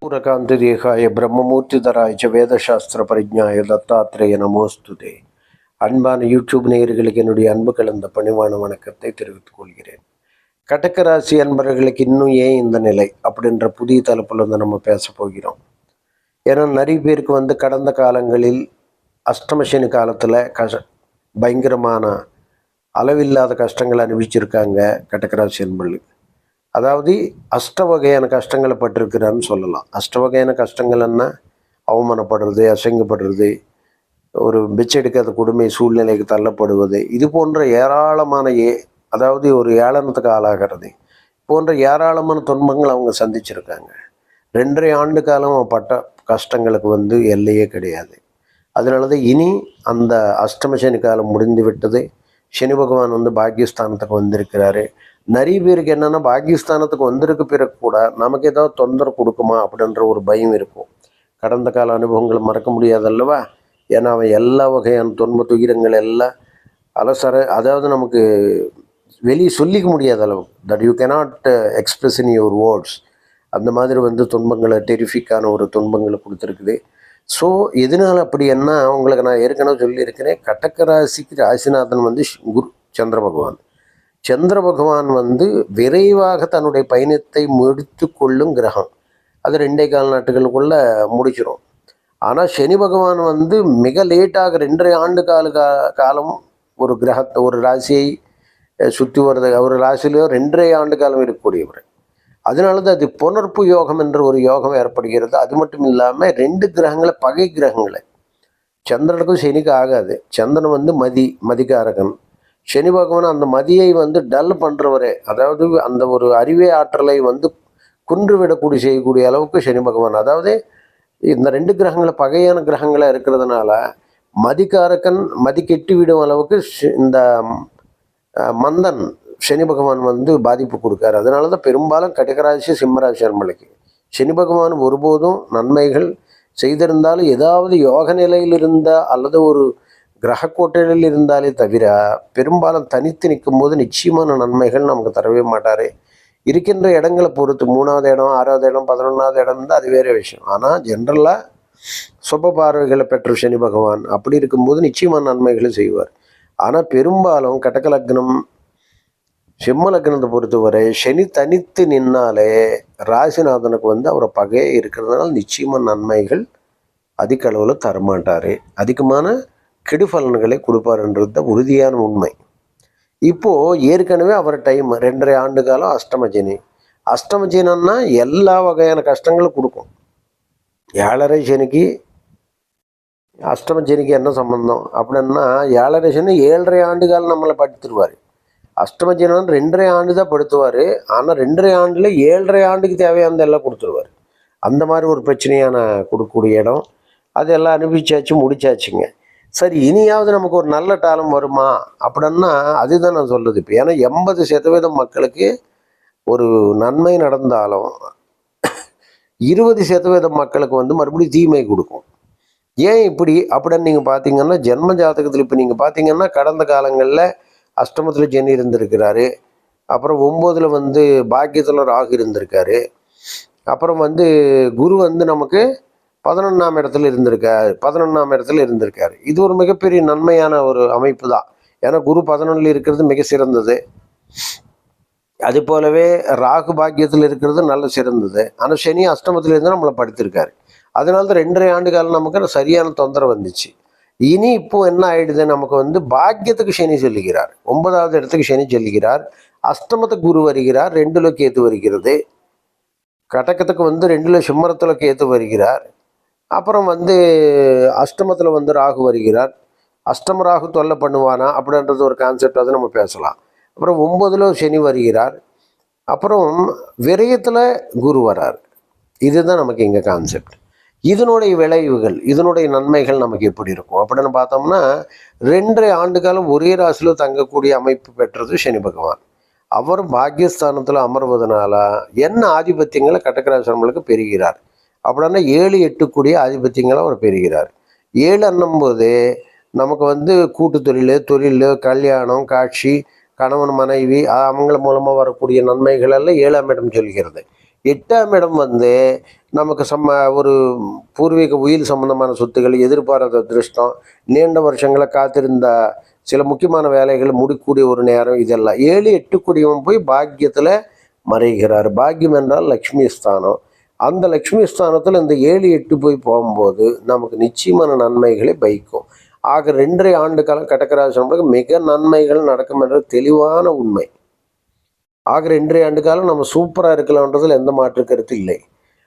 பூரகாந்ததேகாய பிரம்மமூர்த்திதராய ச வேதசாஸ்திர பரிஜாய தத்தாத்திரேய நமோஸ்துதே அன்பான யூடியூப் நேயர்களுக்கு என்னுடைய அன்பு கலந்த பணிவான வணக்கத்தை தெரிவித்துக் கொள்கிறேன் கடக ராசி அன்பர்களுக்கு இன்னும் ஏன் இந்த நிலை அப்படின்ற புதிய தலைப்பில் வந்து நம்ம பேச போகிறோம் ஏன்னா நிறைய பேருக்கு வந்து கடந்த காலங்களில் அஷ்டமசனி காலத்தில் கஷ பயங்கரமான அளவில்லாத கஷ்டங்களை அனுபவிச்சிருக்காங்க கட்டக்கராசி அன்பள்ளி அதாவது அஷ்ட வகையான கஷ்டங்களை பட்டிருக்கிறான்னு சொல்லலாம். அஷ்ட வகையான கஷ்டங்கள் என்ன அவமானப்படுறது அசைங்கப்படுறது ஒரு பிச்செடுக்காத கொடுமை சூழ்நிலைக்கு தள்ளப்படுவது இது போன்ற ஏராளமான ஏ அதாவது ஒரு ஏளனத்துக்கு ஆளாகிறது. போன்ற ஏராளமான துன்பங்கள் அவங்க சந்திச்சிருக்காங்க. ரெண்டரை ஆண்டு காலம் பட்ட கஷ்டங்களுக்கு வந்து எல்லையே கிடையாது. அதனால தான் இனி அந்த அஷ்டமசனி காலம் முடிந்து விட்டது. சனி பகவான் வந்து பாக்கியஸ்தானத்துக்கு வந்திருக்கிறாரு. நிறைய பேருக்கு என்னென்னா பாக்கியஸ்தானத்துக்கு வந்திருக்க பிறகு கூட நமக்கு ஏதாவது தொந்தரவு கொடுக்குமா அப்படின்ற ஒரு பயம் இருக்கும். கடந்த கால அனுபவங்களை மறக்க முடியாது அல்லவா? ஏன்னா அவன் எல்லா வகையான துன்ப துயரங்கள் எல்லாம் அலசர அதாவது நமக்கு வெளியே சொல்லிக்க முடியாத அளவு that you cannot express in your words அந்த மாதிரி வந்து துன்பங்களை டெரிஃபிக்கான ஒரு துன்பங்களை கொடுத்துருக்குது. ஸோ எதனால் அப்படி என்ன? உங்களுக்கு நான் ஏற்கனவே சொல்லியிருக்கிறேன். கட்டக்க ராசிக்கு ராசிநாதன் வந்து குரு சந்திர பகவான். சந்திர பகவான் வந்து விரைவாக தன்னுடைய பயணத்தை முடித்து கொள்ளும் கிரகம். அது ரெண்டே கால் நாட்டுகளுக்குள்ள முடிச்சிடும் ஆனால் சனி பகவான் வந்து மிக லேட்டாக ரெண்டரை ஆண்டு கால கா காலம் ஒரு கிரகத்தை ஒரு ராசியை சுற்றி வர்றது ஒரு ராசியிலையோ ரெண்டரை ஆண்டு காலம் இருக்கக்கூடியவர். அதனால தான் அது புனர்ப்பு யோகம் என்ற ஒரு யோகம் ஏற்படுகிறது. அது மட்டும் இல்லாமல் ரெண்டு கிரகங்களை பகை கிரகங்களை. சந்திரனுக்கும் சனிக்கு ஆகாது. சந்திரன் வந்து மதி மதிகாரகன். சனி பகவான் அந்த மதியை வந்து டல் பண்ணுறவரே அதாவது அந்த ஒரு அறிவே ஆற்றலை வந்து குன்று விடக்கூடிய செய்யக்கூடிய அளவுக்கு சனி பகவான். அதாவது இந்த ரெண்டு கிரகங்களை பகையான கிரகங்களாக இருக்கிறதுனால மதிக்காரக்கன் மதி கெட்டு விடும் அளவுக்கு இந்த மந்தன் சனி பகவான் வந்து பாதிப்பு கொடுக்காரு. அதனால தான் பெரும்பாலும் கடகராசி சிம்மராசி அன்பளுக்கு சனி பகவான் ஒருபோதும் நன்மைகள் செய்திருந்தாலும் ஏதாவது யோக நிலையில் இருந்தால் அல்லது ஒரு கிரக இருந்தாலே தவிர பெரும்பாலும் தனித்து நிற்கும் போது நிச்சயமான நன்மைகள் நமக்கு தரவே மாட்டார். இருக்கின்ற இடங்களை பொறுத்து மூணாவது இடம் ஆறாவது இடம் பதினொன்றாவது இடம் தான் அது வேறு விஷயம். ஆனால் ஜென்ரலாக சுப பார்வைகளை பெற்ற சனி பகவான் அப்படி இருக்கும்போது நிச்சயமான நன்மைகளை செய்வார். ஆனால் பெரும்பாலும் கடக லக்னம் சிம்ம லக்னத்தை பொறுத்தவரை சனி தனித்து நின்னாலே ராசிநாதனுக்கு வந்து அவரை பகையே இருக்கிறதுனால நிச்சயமாக நன்மைகள் அதிக அளவில் தரமாட்டார். அதிகமான கெடுபலன்களை கொடுப்பாருன்றது தான் உறுதியான உண்மை. இப்போது ஏற்கனவே அவர் டைம் ரெண்டரை ஆண்டு காலம் அஷ்டமஜனி. அஷ்டமஜினா எல்லா வகையான கஷ்டங்களும் கொடுக்கும். ஏழரை சனிக்கு அஷ்டமஜனிக்கு என்ன சம்பந்தம்? அப்படின்னா ஏழரை சனி ஏழரை ஆண்டு காலம் நம்மளை படுத்துருவார் அஷ்டமஜனன் ரெண்டரை ஆண்டு தான் படுத்துவார். ஆனால் ரெண்டரை ஆண்டில் ஏழரை ஆண்டுக்கு தேவையானது எல்லாம் கொடுத்துருவார். அந்த மாதிரி ஒரு பிரச்சனையான கொடுக்கக்கூடிய இடம். அதெல்லாம் அனுபவிச்சாச்சு முடிச்சாச்சுங்க. சரி இனியாவது நமக்கு ஒரு நல்ல டாலம் வருமா? அப்படின்னா அதுதான் நான் சொல்கிறது இப்போ ஏன்னா எண்பது சதவீதம் மக்களுக்கு ஒரு நன்மை நடந்தாலும் இருபது சதவீதம் மக்களுக்கு வந்து மறுபடியும் தீமை கொடுக்கும். ஏன் இப்படி? அப்படின்னு நீங்கள் பார்த்தீங்கன்னா ஜென்ம ஜாதகத்தில் இப்போ நீங்கள் பார்த்தீங்கன்னா கடந்த காலங்களில் அஷ்டமத்தில் ஜெனி இருந்திருக்கிறாரு. அப்புறம் ஒம்போதில் வந்து பாக்கியத்தில் ராகு இருந்திருக்காரு. அப்புறம் வந்து குரு வந்து நமக்கு பதினொன்றாம் இடத்துல இருந்திருக்காரு. பதினொன்றாம் இடத்துல இருந்திருக்காரு. இது ஒரு மிகப்பெரிய நன்மையான ஒரு அமைப்பு தான் ஏன்னா குரு பதினொன்றில் இருக்கிறது மிக சிறந்தது. அது போலவே ராகு பாக்கியத்தில் இருக்கிறது நல்ல சிறந்தது. ஆனால் சனி அஷ்டமத்தில் இருந்து நம்மளை படுத்திருக்காரு. அதனால தான் ரெண்டரை ஆண்டு காலம் நமக்கு சரியான தொந்தரவு வந்துச்சு. இனி இப்போ என்ன ஆயிடுது? நமக்கு வந்து பாக்கியத்துக்கு சனி சொல்லுகிறார். ஒன்பதாவது இடத்துக்கு சனி சொல்லுகிறார். அஷ்டமத்துக்கு குரு வருகிறார். ரெண்டுல கேத்து வருகிறது. கடக்கத்துக்கு வந்து ரெண்டுல சிம்மரத்தில் கேத்து வருகிறார். அப்புறம் வந்து அஷ்டமத்தில் வந்து ராகு வருகிறார். அஷ்டம ராகு தொல்லை பண்ணுவானா? அப்படின்றது ஒரு கான்செப்ட் அதை நம்ம பேசலாம். அப்புறம் ஒம்பதில் சனி வருகிறார். அப்புறம் விரயத்தில் குரு வரார். இதுதான் நமக்கு இங்கே கான்செப்ட் இதனுடைய விளைவுகள் இதனுடைய நன்மைகள் நமக்கு எப்படி இருக்கும்? அப்படின்னு பார்த்தோம்னா ரெண்டரை ஆண்டு காலம் ஒரே ராசியில் தங்கக்கூடிய அமைப்பு பெற்றது சனி பகவான். அவர் பாக்யஸ்தானத்தில் அமர்வதனால என்ன ஆதிபத்தியங்களை கடகராசிரமங்களுக்கு பெறுகிறார்? அப்படின்னா ஏழு எட்டு கூடிய ஆதிபத்தியங்களை அவர் பெறுகிறார். ஏழு போது நமக்கு வந்து கூட்டு தொழில் தொழில் கல்யாணம் காட்சி கணவன் மனைவி அவங்கள மூலமாக வரக்கூடிய நன்மைகள் எல்லாம் ஏழாம் இடம் சொல்கிறது. எட்டாம் இடம் வந்து நமக்கு சம்ம ஒரு பூர்வீக உயிர் சம்பந்தமான சொத்துக்கள் எதிர்பாராத அதிருஷ்டம் நீண்ட வருஷங்களை காத்திருந்த சில முக்கியமான வேலைகளை முடிக்கூடிய ஒரு நேரம் இதெல்லாம். ஏழு எட்டு கூடியவன் போய் பாக்கியத்தில் மறைகிறார். பாக்கியம் என்றால் லக்ஷ்மி ஸ்தானம். அந்த லக்ஷ்மி ஸ்தானத்தில் இந்த ஏழு எட்டு போய் போகும்போது நமக்கு நிச்சயமான நன்மைகளை பைக்கும் ஆக ரெண்டரை ஆண்டு காலம் கடகராசி மிக நன்மைகள் நடக்கும் என்ற தெளிவான உண்மை. ஆகிற இன்றைய ஆண்டு காலம் நம்ம சூப்பராக இருக்கலாம்ன்றதுல எந்த மாற்று கருத்து இல்லை.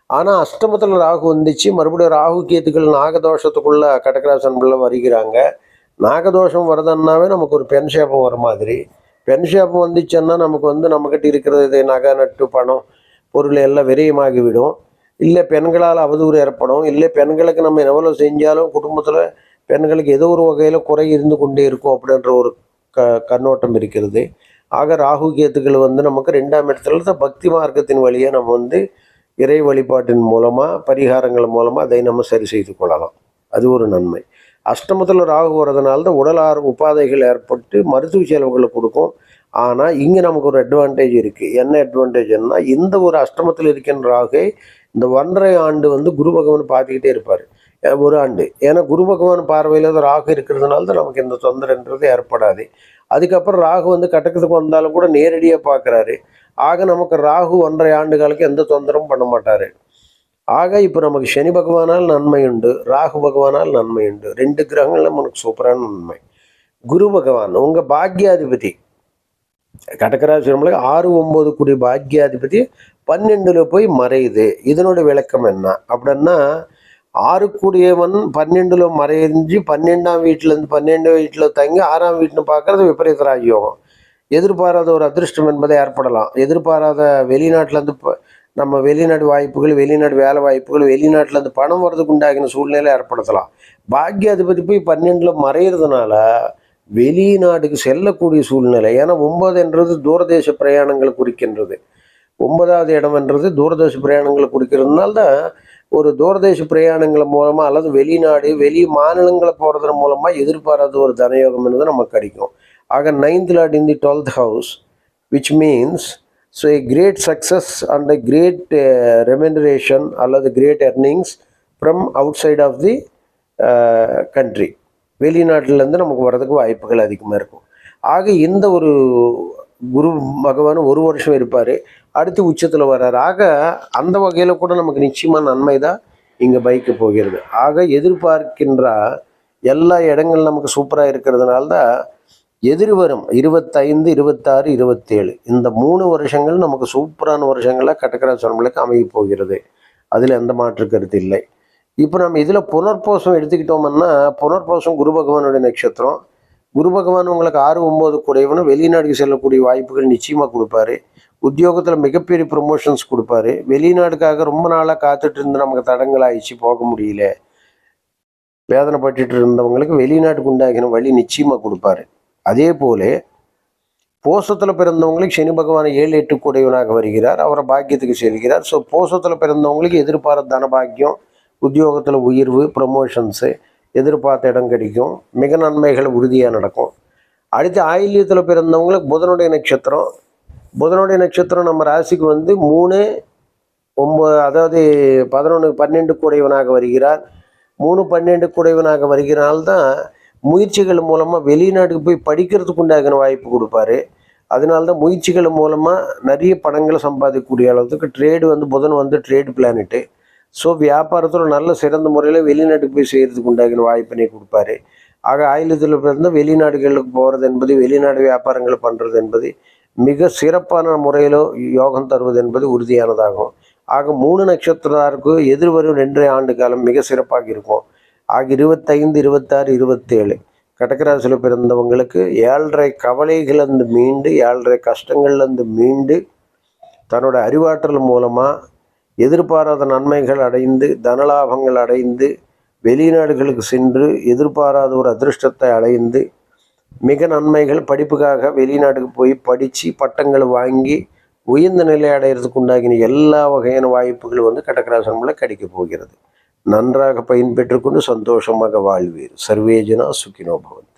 ஆனால் அஷ்டமத்தில் ராகு வந்துச்சு. மறுபடியும் ராகு கேத்துக்கள் நாகதோஷத்துக்குள்ளே கடகராசி அன்புல வருகிறாங்க. நாகதோஷம் வருதுன்னாவே நமக்கு ஒரு பெண் ஷேப்பம் வர மாதிரி. பெண் ஷேப்பம் வந்துச்சுன்னா நமக்கு வந்து நம்மக்கிட்ட இருக்கிறது இது நகை நட்டு பணம் பொருள் எல்லாம் விரயமாகிவிடும். இல்லை பெண்களால் அவதூறு ஏற்படும். இல்லை பெண்களுக்கு நம்ம எவ்வளோ செஞ்சாலும் குடும்பத்தில் பெண்களுக்கு ஏதோ ஒரு வகையில் குறை இருந்து கொண்டே இருக்கும் அப்படின்ற ஒரு க கண்ணோட்டம் இருக்கிறது. ஆக ராகு கேத்துக்கள் வந்து நமக்கு ரெண்டாம் இடத்துல தான் பக்தி மார்க்கத்தின் வழியாக நம்ம வந்து இறை வழிபாட்டின் மூலமாக பரிகாரங்கள் மூலமாக அதை நம்ம சரி செய்து கொள்ளலாம். அது ஒரு நன்மை. அஷ்டமத்தில் ராகு வர்றதுனால தான் உடல் ஆறு உபாதைகள் ஏற்பட்டு மருத்துவ செலவுகளை கொடுக்கும். ஆனால் இங்கே நமக்கு ஒரு அட்வான்டேஜ் இருக்குது என்ன அட்வான்டேஜ்னா இந்த ஒரு அஷ்டமத்தில் இருக்கின்ற ராகு இந்த ஒன்றரை ஆண்டு வந்து குரு பகவான் பார்த்துக்கிட்டே இருப்பார். ஒரு ஆண்டு. ஏன்னா குரு பகவான் பார்வையில் ராகு இருக்கிறதுனால தான் நமக்கு இந்த தொந்தரன்றது ஏற்படாது. அதுக்கப்புறம் ராகு வந்து கட்டக்கத்துக்கு வந்தாலும் கூட நேரடியாக பார்க்குறாரு ஆக நமக்கு ராகு ஒன்றரை ஆண்டு காலக்கு எந்த தொந்தரவும் பண்ண மாட்டார். ஆக இப்போ நமக்கு சனி பகவானால் நன்மை உண்டு ராகு பகவானால் நன்மை உண்டு. ரெண்டு கிரகங்கள் நமக்கு சூப்பரான நன்மை. குரு பகவான் உங்கள் பாக்யாதிபதி. கடகராசி ஆறு ஒம்பது கூடிய பாக்யாதிபதி பன்னெண்டில் போய் மறையுது. இதனோட விளக்கம் என்ன? அப்படின்னா ஆறு கூடியவன் பன்னெண்டில் மறைஞ்சு பன்னெண்டாம் வீட்டிலேருந்து பன்னெண்டு வீட்டில் தங்கி ஆறாம் வீட்டில் பார்க்கறது விபரீத ராஜயோகம் எதிர்பாராத ஒரு அதிர்ஷ்டம் என்பதை ஏற்படலாம். எதிர்பாராத வெளிநாட்டிலேருந்து நம்ம வெளிநாடு வாய்ப்புகள் வெளிநாடு வேலை வாய்ப்புகள் வெளிநாட்டிலேருந்து பணம் வர்றதுக்கு உண்டாகின சூழ்நிலை ஏற்படுத்தலாம். பாக்கியாதிபதி போய் பன்னெண்டில் மறையிறதுனால வெளிநாடுக்கு செல்லக்கூடிய சூழ்நிலை ஏன்னா ஒன்பதுன்றது தூரதேச பிரயாணங்களை குறிக்கின்றது. ஒன்பதாவது இடம்ன்றது தூரதேச பிரயாணங்களை குறிக்கிறதுனால தான் ஒரு தூரதேச பிரயாணங்கள் மூலமாக அல்லது வெளிநாடு வெளி மாநிலங்களை போகிறதன் மூலமாக எதிர்பாராத ஒரு தனயோகம் என்பது நமக்கு கிடைக்கும். ஆக ninth lord in the twelfth house which means so a great success and a great remuneration uh, அல்லது great earnings from outside of the country வெளிநாட்டிலேருந்து நமக்கு வர்றதுக்கு வாய்ப்புகள் அதிகமாக இருக்கும். ஆக இந்த ஒரு குரு பகவான் ஒரு வருஷம் இருப்பார். அடுத்து உச்சத்தில் வர்றார். ஆக அந்த வகையில் கூட நமக்கு நிச்சயமாக நன்மை தான் இங்கே பைக்கு போகிறது. ஆக எதிர்பார்க்கின்ற எல்லா இடங்கள் நமக்கு சூப்பராக இருக்கிறதுனால தான் எதிர்வரும். இருபத்தைந்து இருபத்தாறு இருபத்தேழு. இந்த மூணு வருஷங்கள் நமக்கு சூப்பரான வருஷங்களாக கட்டக்கராசனங்களுக்கு அமைய போகிறது. அதில் எந்த மாற்று கருத்து இல்லை. இப்போ நம்ம இதில் புனர்போசம் எடுத்துக்கிட்டோம்னா புனர்போசம் குரு பகவானுடைய நட்சத்திரம். குரு பகவான் உங்களுக்கு ஆறு ஒம்பது கூடையவனும் வெளிநாடுக்கு செல்லக்கூடிய வாய்ப்புகள் நிச்சயமாக கொடுப்பாரு. உத்தியோகத்தில் மிகப்பெரிய ப்ரொமோஷன்ஸ் கொடுப்பாரு. வெளிநாடுக்காக ரொம்ப நாளாக காத்துட்டு இருந்து நமக்கு தடங்கள் ஆயிடுச்சு போக முடியல. வேதனைப்பட்டு இருந்தவங்களுக்கு வெளிநாட்டுக்கு உண்டாகின வழி நிச்சயமாக கொடுப்பாரு. அதே போல போசத்தில் பிறந்தவங்களுக்கு சனி பகவான் ஏழு எட்டு கூடையவனாக வருகிறார். அவரை பாக்கியத்துக்கு செல்கிறார். ஸோ போசத்தில் பிறந்தவங்களுக்கு எதிர்பாராத தனபாக்கியம் உத்தியோகத்தில் உயர்வு ப்ரொமோஷன்ஸு எதிர்பார்த்த இடம் கிடைக்கும். மிக நன்மைகள் உறுதியாக நடக்கும். அடுத்து ஆயில்யத்தில் பிறந்தவங்களுக்கு புதனுடைய நட்சத்திரம். புதனுடைய நட்சத்திரம் நம்ம ராசிக்கு வந்து மூணு ஒம்பது அதாவது பதினொன்று பன்னெண்டு கூடையவனாக வருகிறார். மூணு பன்னெண்டு கூடையவனாக வருகிறனால்தான் முயற்சிகள் மூலமாக வெளிநாட்டுக்கு போய் படிக்கிறதுக்கு உண்டாகின வாய்ப்பு கொடுப்பாரு. அதனால தான் முயற்சிகள் மூலமாக நிறைய பணங்களை சம்பாதிக்கக்கூடிய அளவுக்கு ட்ரேடு வந்து புதன் வந்து ட்ரேடு பிளானெட்டு ஸோ வியாபாரத்தில் நல்ல சிறந்த முறையில் வெளிநாட்டுக்கு போய் செய்கிறதுக்கு உண்டாகிற வாய்ப்பினை கொடுப்பாரு. ஆக ஆயுதத்தில் பிறந்த வெளிநாடுகளுக்கு போகிறது என்பது வெளிநாடு வியாபாரங்களை பண்ணுறது என்பது மிக சிறப்பான முறையிலோ யோகம் தருவது என்பது உறுதியானதாகும். ஆக மூணு நட்சத்திரத்தாருக்கு எதிர்வரும் ரெண்டரை ஆண்டு காலம் மிக சிறப்பாக இருக்கும். ஆக இருபத்தைந்து இருபத்தாறு இருபத்தேழு கடகராசியில் பிறந்தவங்களுக்கு ஏழரை கவலைகளிலிருந்து மீண்டு ஏழரை கஷ்டங்கள்லேருந்து மீண்டு தன்னோட அறிவாற்றல் மூலமாக எதிர்பாராத நன்மைகள் அடைந்து தனலாபங்கள் அடைந்து வெளிநாடுகளுக்கு சென்று எதிர்பாராத ஒரு அதிர்ஷ்டத்தை அடைந்து மிக நன்மைகள் படிப்புக்காக வெளிநாட்டுக்கு போய் படித்து பட்டங்கள் வாங்கி உயர்ந்த நிலை அடையிறதுக்கு உண்டாகின எல்லா வகையான வாய்ப்புகளும் வந்து கடகராசனமில் கிடைக்கப் போகிறது. நன்றாக பயன்பெற்றுக்கொண்டு சந்தோஷமாக வாழ்வீர். சர்வேஜனா சுக்கினோபவன்